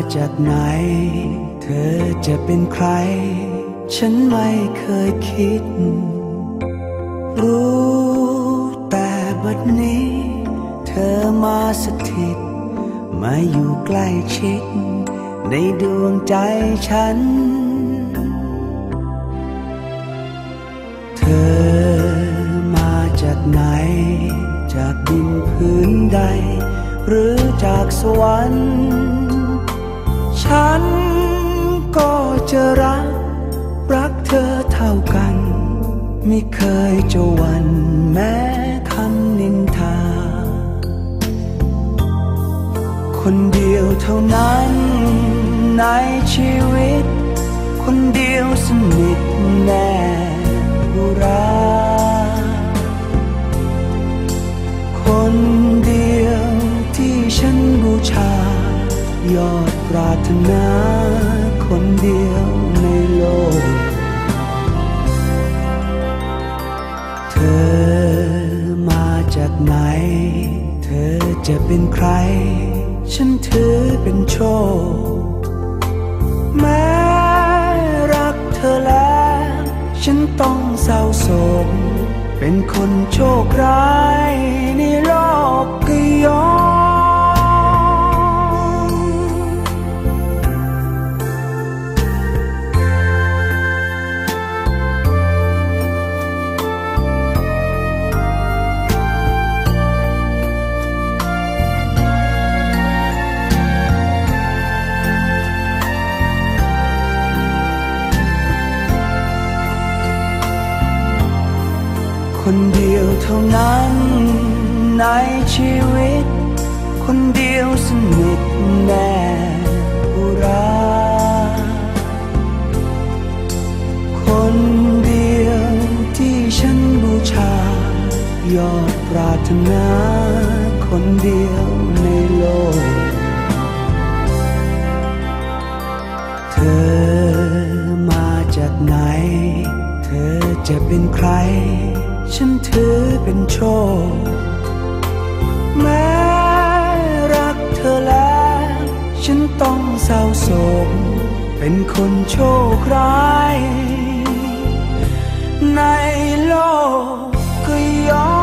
มาจากไหน เธอจะเป็นใคร ฉันไม่เคยคิด รู้แต่บัดนี้ เธอมาสถิต มาอยู่ใกล้ชิด ในดวงใจฉัน เธอมาจากไหน จากดินพื้นใด หรือจากสวรรค์ ฉันก็จะรัก รักเธอเท่ากัน ไม่เคยจะหวันแม้คำนินทา คนเดียวเท่านั้นในชีวิต คนเดียวสนิทแน่บุรา ยอดปรารถนาคนเดียวในโลก เธอมาจากไหน เธอจะเป็นใคร ฉันถือเป็นโชค แม้รักเธอแล้ว ฉันต้องเศร้าโศกเป็นคนโชคร้ายในโลก คนเดียวเท่านั้น ในชีวิต คนเดียวสนิทแน่บุราคนเดียวที่ฉันบูชายอดปรารถนา คนเดียวในโลก เธอมาจากไหน เธอจะเป็นใคร ฉันถือเป็นโชค แม้รักเธอแล้ว ฉันต้องเศร้าโศก เป็นคนโชคร้าย ในโลกก็ย่